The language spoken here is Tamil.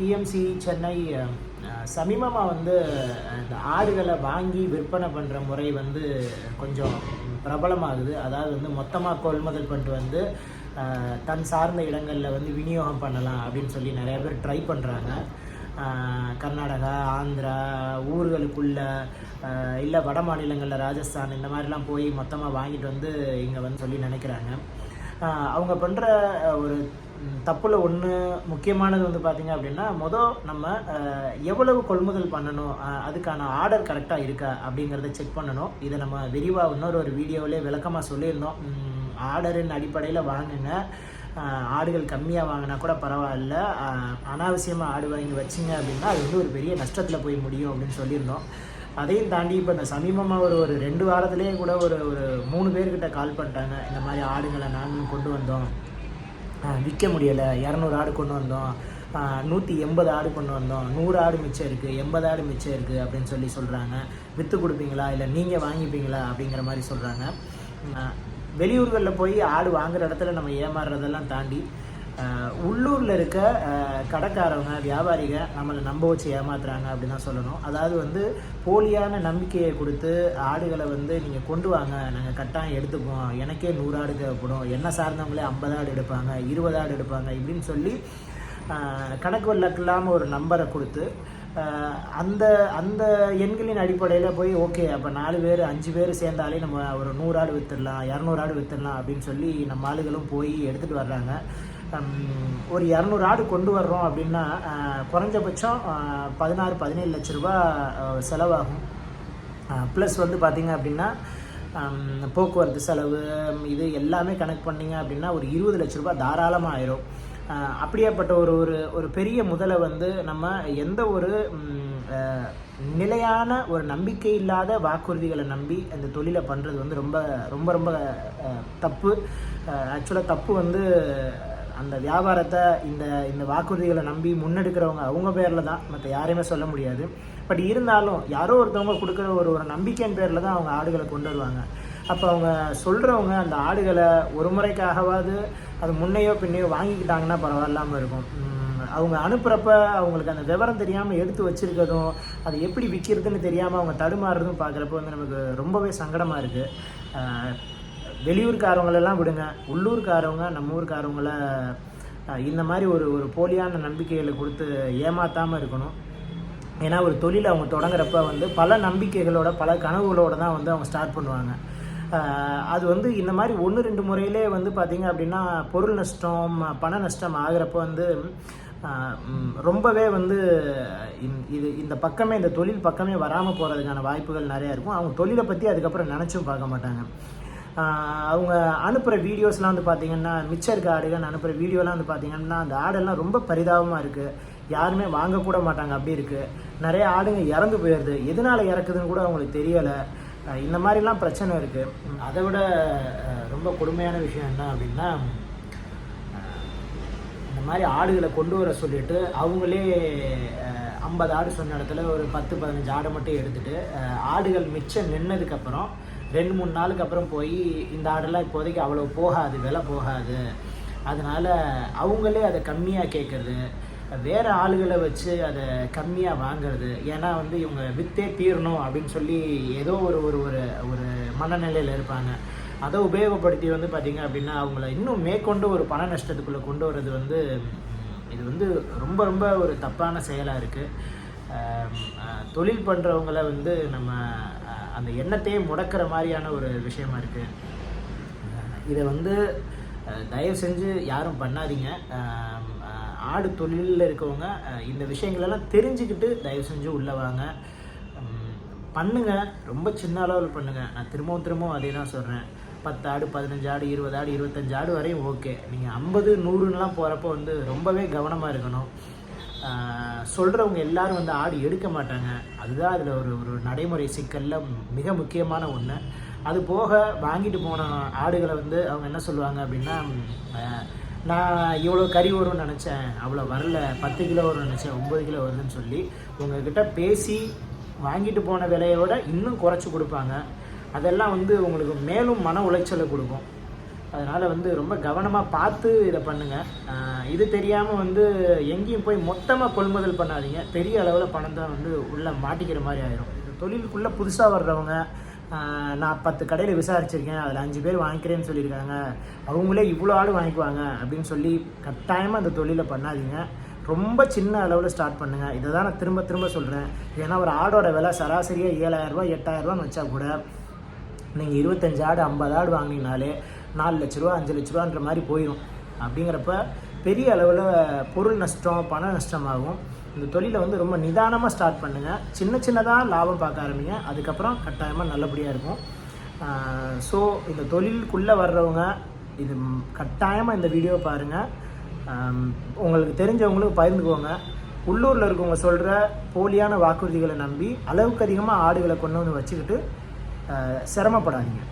டிஎம்சி சென்னை சமீபமாக வந்து இந்த ஆடுகளை வாங்கி விற்பனை பண்ணுற முறை வந்து கொஞ்சம் பிரபலமாகுது. அதாவது வந்து மொத்தமாக கொள்முதல் பண்ணிட்டு வந்து தன் சார்ந்த இடங்களில் வந்து விநியோகம் பண்ணலாம் அப்படின்னு சொல்லி நிறைய பேர் ட்ரை பண்ணுறாங்க கர்நாடகா ஆந்திரா ஊர்களுக்குள்ள இல்லை வட மாநிலங்களில் ராஜஸ்தான் இந்த மாதிரிலாம் போய் மொத்தமாக வாங்கிட்டு வந்து இங்கே வந்து சொல்லி நினைக்கிறாங்க. அவங்க பண்ணுற ஒரு தப்பில் ஒன்று முக்கியமானது வந்து பார்த்திங்க அப்படின்னா மொதல் நம்ம எவ்வளவு கொள்முதல் பண்ணணும்? அதுக்கான ஆர்டர் கரெக்டாக இருக்கா? அப்படிங்கிறத செக் பண்ணணும். இதை நம்ம விரிவாக இன்னொரு ஒரு வீடியோவிலே விளக்கமாக சொல்லியிருந்தோம். ஆர்டரின் அடிப்படையில் வாங்குங்க. ஆடுகள் கம்மியாக வாங்கினா கூட பரவாயில்ல. அனாவசியமாக ஆடு வாங்கி வச்சிங்க அப்படின்னா அது வந்து ஒரு பெரிய நஷ்டத்தில் போய் முடியும் அப்படின்னு சொல்லியிருந்தோம். அதையும் தாண்டி இப்போ இந்த சமீபமாக ஒரு ஒரு ரெண்டு வாரத்துலேயே கூட ஒரு ஒரு மூணு பேர்கிட்ட கால் பண்ணிட்டாங்க. இந்த மாதிரி ஆடுகளை நாங்களும் கொண்டு வந்தோம். விற்க முடியலை. இரநூறு ஆடு கொண்டு வந்தோம். நூற்றி எண்பது ஆடு கொண்டு வந்தோம். நூறு ஆடு மிச்சம் இருக்குது எண்பது ஆடு மிச்சம் இருக்குது அப்படின்னு சொல்லி சொல்கிறாங்க விற்று கொடுப்பீங்களா? இல்லை நீங்கள் வாங்கிப்பீங்களா? அப்படிங்கிற மாதிரி சொல்கிறாங்க வெளியூர்களில் போய் ஆடு வாங்குகிற இடத்துல நம்ம ஏமாறுறதெல்லாம் தாண்டி உள்ளூரில் இருக்க கடைக்காரவங்க வியாபாரிக நம்மளை நம்ப வச்சு ஏமாத்துறாங்க அப்படின்னு தான் சொல்லணும். அதாவது வந்து போலியான நம்பிக்கையை கொடுத்து ஆடுகளை வந்து நீங்கள் கொண்டு வாங்க. நாங்கள் கட்டாயம் எடுத்துப்போம். எனக்கே நூறு ஆடு தேவைப்படும். என்ன சார்ந்தவங்களே ஐம்பது ஆடு எடுப்பாங்க இருபது ஆடு எடுப்பாங்க இப்படின்னு சொல்லி கணக்கு வழக்கு இல்லாமல் ஒரு நம்பரை கொடுத்து அந்த அந்த எண்களின் அடிப்படையில் போய் ஓகே அப்போ நாலு பேர் அஞ்சு பேர் சேர்ந்தாலே நம்ம ஒரு நூறு ஆடு விற்றுடலாம் இரநூறு ஆடு விற்றுடலாம் அப்படின்னு சொல்லி நம்ம ஆளுகளும் போய் எடுத்துகிட்டு வர்றாங்க. ஒரு இரநூறு ஆடு கொண்டு வர்றோம் அப்படின்னா குறைஞ்சபட்சம் பதினாறு பதினேழு லட்ச ரூபா செலவாகும். ப்ளஸ் வந்து பார்த்திங்க அப்படின்னா போக்குவரத்து செலவு இது எல்லாமே கணக்கு பண்ணீங்க அப்படின்னா ஒரு இருபது லட்ச ரூபா தாராளமாக ஆயிரும். அப்படியாப்பட்ட ஒரு ஒரு ஒரு பெரிய முதலை வந்து நம்ம எந்த ஒரு நிலையான ஒரு நம்பிக்கை இல்லாத வாக்குறுதிகளை நம்பி அந்த தொழிலை பண்ணுறது வந்து ரொம்ப ரொம்ப ரொம்ப தப்பு. ஆக்சுவலாக தப்பு வந்து அந்த வியாபாரத்தை இந்த இந்த வாக்குறுதிகளை நம்பி முன்னெடுக்கிறவங்க அவங்க பேரில் தான். மற்ற யாரையுமே சொல்ல முடியாது. பட் இருந்தாலும் யாரோ ஒருத்தவங்க கொடுக்குற ஒரு ஒரு நம்பிக்கையின் பேரில் தான் அவங்க ஆடுகளை கொண்டு வருவாங்க. அப்போ அவங்க சொல்கிறவங்க அந்த ஆடுகளை ஒரு முறைக்காகவாது அது முன்னையோ பின்னையோ வாங்கிக்கிட்டாங்கன்னா பரவாயில்லாமல் இருக்கும். அவங்க அனுப்புகிறப்ப அவங்களுக்கு அந்த விவரம் தெரியாமல் எடுத்து வச்சுருக்கதும் அது எப்படி விற்கிறதுன்னு தெரியாமல் அவங்க தடுமாறுறதும் பார்க்குறப்ப வந்து நமக்கு ரொம்பவே சங்கடமாக இருக்குது வெளியூர்காரவங்களெல்லாம் விடுங்க. உள்ளூர்காரவங்க நம்ம ஊருக்காரவங்கள இந்த மாதிரி ஒரு ஒரு போலியான நம்பிக்கைகளை கொடுத்து ஏமாற்றாமல் இருக்கணும். ஏன்னா ஒரு தொழில் அவங்க தொடங்குறப்ப வந்து பல நம்பிக்கைகளோட பல கனவுகளோட தான் வந்து அவங்க ஸ்டார்ட் பண்ணுவாங்க. அது வந்து இந்த மாதிரி ஒன்று ரெண்டு முறையிலே வந்து பார்த்திங்க அப்படின்னா பொருள் நஷ்டம் பண நஷ்டம் ஆகிறப்ப வந்து ரொம்பவே வந்து இது இந்த பக்கமே இந்த தொழில் பக்கமே வராமல் போகிறதுக்கான வாய்ப்புகள் நிறையா இருக்கும். அவங்க தொழிலை பற்றி அதுக்கப்புறம் நினச்சும் பார்க்க மாட்டாங்க. அவங்க அனுப்புகிற வீடியோஸ்லாம் வந்து பார்த்தீங்கன்னா மிச்சம் இருக்க ஆடுகள் அனுப்புகிற வீடியோலாம் வந்து பார்த்தீங்கன்னா அந்த ஆடெல்லாம் ரொம்ப பரிதாபமாக இருக்குது யாருமே வாங்கக்கூட மாட்டாங்க அப்படி இருக்குது நிறைய ஆடுங்க இறந்து போயிடுது எதனால் இறக்குதுன்னு கூட அவங்களுக்கு தெரியலை. இந்த மாதிரிலாம் பிரச்சனை இருக்குது அதை விட ரொம்ப கொடுமையான விஷயம் என்ன அப்படின்னா இந்த மாதிரி ஆடுகளை கொண்டு வர சொல்லிட்டு அவங்களே ஐம்பது ஆடு சொன்ன இடத்துல ஒரு பத்து பதினஞ்சு ஆடை மட்டும் எடுத்துகிட்டு ஆடுகள் மிச்சம் நின்னதுக்கப்புறம் ரெண்டு மூணு நாளுக்கு அப்புறம் போய் இந்த ஆடெல்லாம் இப்போதைக்கு அவ்வளோ போகாது விலை போகாது. அதனால் அவங்களே அதை கம்மியாக கேட்குறது வேறு ஆளுகளை வச்சு அதை கம்மியாக வாங்குறது. ஏன்னா வந்து இவங்க வித்தே தீரணும் அப்படின்னு சொல்லி ஏதோ ஒரு ஒரு ஒரு ஒரு மனநிலையில் இருப்பாங்க. அதை உபயோகப்படுத்தி வந்து பார்த்திங்க அப்படின்னா அவங்கள இன்னும் மேற்கொண்டு ஒரு பண நஷ்டத்துக்குள்ளே கொண்டு வர்றது வந்து இது வந்து ரொம்ப ரொம்ப ஒரு தப்பான செயலாக இருக்குது தொழில் பண்ணுறவங்கள வந்து நம்ம அந்த எண்ணத்தையே முடக்கிற மாதிரியான ஒரு விஷயமா இருக்குது இதை வந்து தயவு செஞ்சு யாரும் பண்ணாதீங்க. ஆடு தொழிலில் இருக்கவங்க இந்த விஷயங்களெல்லாம் தெரிஞ்சுக்கிட்டு தயவு செஞ்சு உள்ளே வாங்க. பண்ணுங்கள் பண்ணுங்க. ரொம்ப சின்ன அளவில் பண்ணுங்க. நான் திரும்பவும் திரும்பவும் அதே தான் சொல்கிறேன் பத்து ஆடு பதினஞ்சு ஆடு இருபது ஆடு இருபத்தஞ்சு ஆடு வரையும் ஓகே நீங்கள் ஐம்பது நூறுன்னெலாம் போகிறப்போ வந்து ரொம்பவே கவனமாக இருக்கணும். சொல்கிறவங்க எல்லாரும் வந்து ஆடு எடுக்க மாட்டாங்க. அதுதான் அதில் ஒரு ஒரு நடைமுறை சிக்கலில் மிக முக்கியமான ஒன்று அது போக வாங்கிட்டு போன ஆடுகளை வந்து அவங்க என்ன சொல்லுவாங்க அப்படின்னா நான் இவ்வளோ கறி வரும்னு நினச்சேன் அவ்வளோ வரல பத்து கிலோ வரும்னு நினச்சேன் ஒம்பது கிலோ வருதுன்னு சொல்லி உங்ககிட்ட பேசி வாங்கிட்டு போன விலையோட இன்னும் குறைச்சி கொடுப்பாங்க. அதெல்லாம் வந்து உங்களுக்கு மேலும் மன உளைச்சலை கொடுக்கும். அதனால் வந்து ரொம்ப கவனமாக பார்த்து இதை பண்ணுங்கள் இது தெரியாமல் வந்து எங்கேயும் போய் மொத்தமாக கொள்முதல் பண்ணாதீங்க. பெரிய அளவில் பணத்தை வந்து உள்ளே மாட்டிக்கிற மாதிரி ஆயிரும். இந்த தொழிலுக்குள்ளே புதுசாக வர்றவங்க நான் பத்து கடையில் விசாரிச்சிருக்கேன் அதில் அஞ்சு பேர் வாங்கிக்கிறேன்னு சொல்லியிருக்காங்க. அவங்களே இவ்வளோ ஆடு வாங்கிக்குவாங்க அப்படின்னு சொல்லி கட்டாயமாக அந்த தொழிலை பண்ணாதீங்க. ரொம்ப சின்ன அளவில் ஸ்டார்ட் பண்ணுங்கள் இதை தான் நான் திரும்ப திரும்ப சொல்கிறேன் ஏன்னா ஒரு ஆடோட விலை சராசரியாக ஏழாயிரரூபா எட்டாயிரரூபான்னு வச்சா கூட நீங்கள் இருபத்தஞ்சு ஆடு ஐம்பது ஆடு வாங்கினீங்கனாலே நாலு லட்ச ரூபா அஞ்சு லட்ச ரூபான்ற மாதிரி போயிடும் அப்படிங்கிறப்ப பெரிய அளவில் பொருள் நஷ்டம் பண நஷ்டமாகும். இந்த தொழிலை வந்து ரொம்ப நிதானமாக ஸ்டார்ட் பண்ணுங்கள் சின்ன சின்னதாக லாபம் பார்க்க ஆரம்பிங்க. அதுக்கப்புறம் கட்டாயமாக நல்லபடியாக இருக்கும். ஸோ இந்த தொழிலுக்குள்ளே வர்றவங்க இது கட்டாயமாக இந்த வீடியோ பாருங்கள் உங்களுக்கு தெரிஞ்சவங்களுக்கு பகிர்ந்துக்கோங்க. உள்ளூரில் இருக்கவங்க சொல்கிற போலியான வாக்குறுதிகளை நம்பி அளவுக்கு அதிகமாக ஆடுகளை கொண்டு வந்து வச்சுக்கிட்டு சிரமப்படாதீங்க.